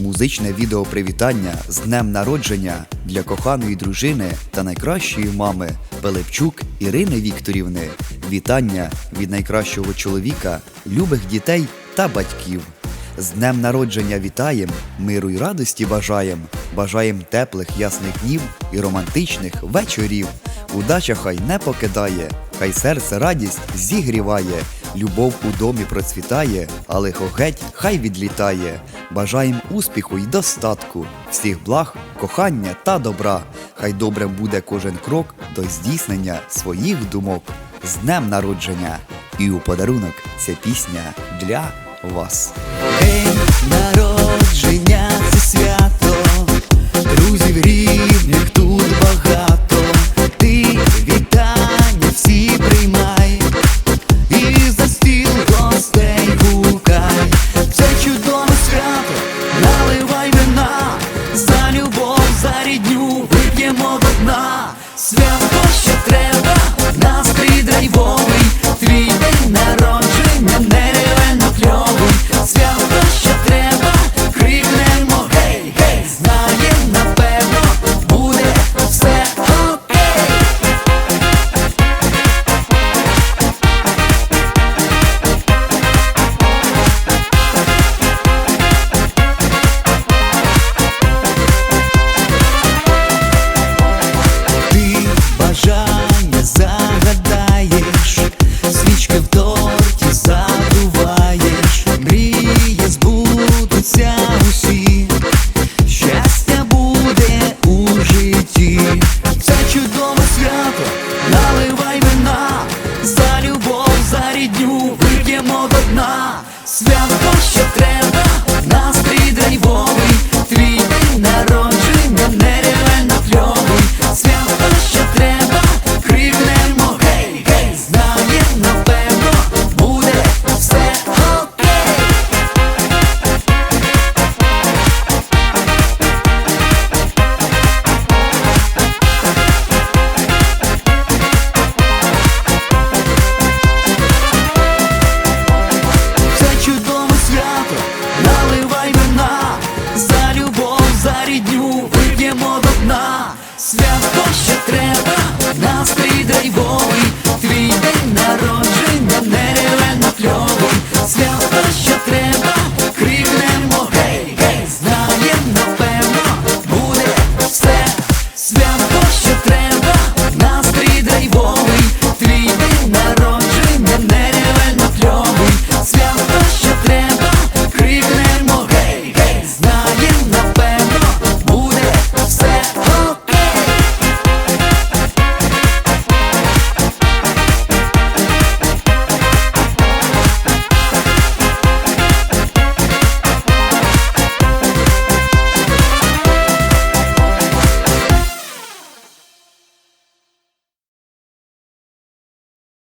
Музичне відео привітання з днем народження для коханої дружини та найкращої мами Пилипчук Ірини Вікторівни. Вітання від найкращого чоловіка, любих дітей та батьків. З днем народження вітаєм, миру й радості бажаєм, бажаєм теплих ясних днів і романтичних вечорів. Удача хай не покидає, хай серце радість зігріває, любов у домі процвітає, а лихо геть хай відлітає. Бажаєм успіху й достатку, всіх благ, кохання та добра. Хай добрим буде кожен крок до здійснення своїх думок. З днем народження! І у подарунок ця пісня для вас. День вип'ємо до дна. Свято ще треба, настрій драйвовий, твій день народження Свято ще треба, настрій драйвовий,